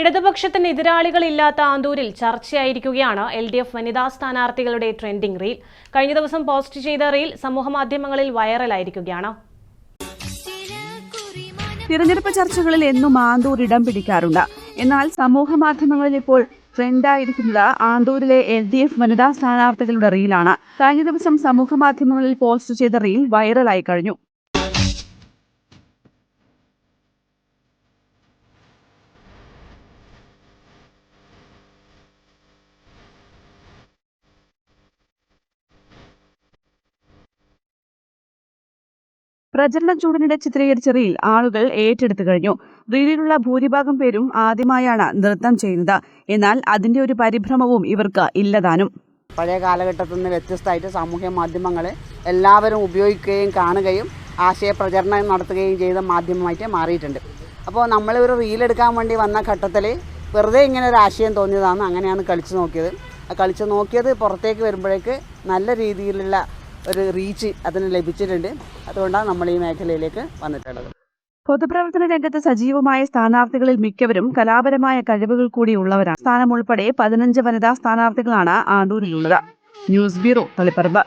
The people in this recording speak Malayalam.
ഇടതുപക്ഷത്തിന് എതിരാളികളില്ലാത്ത ആന്തൂരിൽ ചർച്ചയായിരിക്കുകയാണ് എൽ ഡി എഫ് വനിതാ സ്ഥാനാർത്ഥികളുടെ ട്രെൻഡിംഗ് റീൽ. കഴിഞ്ഞ ദിവസം പോസ്റ്റ് ചെയ്ത റീൽ സമൂഹമാധ്യമങ്ങളിൽ വൈറലായിരിക്കുകയാണ്. തിരഞ്ഞെടുപ്പ് ചർച്ചകളിൽ എന്നും ആന്തൂർ ഇടം പിടിക്കാറുണ്ട്. എന്നാൽ സമൂഹ മാധ്യമങ്ങളിൽ ഇപ്പോൾ ട്രെൻഡായിരിക്കുന്നത് ആന്തൂരിലെ എൽ ഡി എഫ് വനിതാ സ്ഥാനാർത്ഥികളുടെ റീലാണ്. കഴിഞ്ഞ ദിവസം സമൂഹ മാധ്യമങ്ങളിൽ പോസ്റ്റ് ചെയ്ത റീൽ വൈറലായി കഴിഞ്ഞു. പ്രചരണ ചൂടിനിടെ ചിത്രീകരിച്ച റീൽ ആളുകൾ ഏറ്റെടുത്തു കഴിഞ്ഞു. റീലിലുള്ള ഭൂരിഭാഗം പേരും ആദ്യമായാണ് നൃത്തം ചെയ്യുന്നത്. എന്നാൽ അതിന്റെ ഒരു പരിഭ്രമവും ഇവർക്ക് ഇല്ലതാനും. പഴയ കാലഘട്ടത്തിൽ നിന്ന് വ്യത്യസ്തമായിട്ട് സാമൂഹ്യ മാധ്യമങ്ങളെ എല്ലാവരും ഉപയോഗിക്കുകയും കാണുകയും ആശയപ്രചരണം നടത്തുകയും ചെയ്ത മാധ്യമമായിട്ട് മാറിയിട്ടുണ്ട്. അപ്പോൾ നമ്മൾ ഒരു റീലെടുക്കാൻ വേണ്ടി വന്ന ഘട്ടത്തിൽ വെറുതെ ഇങ്ങനെ ഒരു ആശയം തോന്നിയതാണ് അങ്ങനെയാണ് കളിച്ചു നോക്കിയത്. കളിച്ചു നോക്കിയത് പുറത്തേക്ക് വരുമ്പോഴേക്ക് നല്ല രീതിയിലുള്ള ഒരു റീച്ച് അതിന് ലഭിച്ചിട്ടുണ്ട്. അതുകൊണ്ടാണ് നമ്മൾ ഈ മേഖലയിലേക്ക് വന്നിട്ടുള്ളത്. പൊതുപ്രവർത്തന രംഗത്ത് സജീവമായ സ്ഥാനാർത്ഥികളിൽ മിക്കവരും കലാപരമായ കഴിവുകൾ കൂടി ഉള്ളവരാണ്. സ്ഥാനം ഉൾപ്പെടെ പതിനഞ്ച് വനിതാ സ്ഥാനാർത്ഥികളാണ് ആണ്ടൂരിലുള്ളത്. News bureau Taliparamba.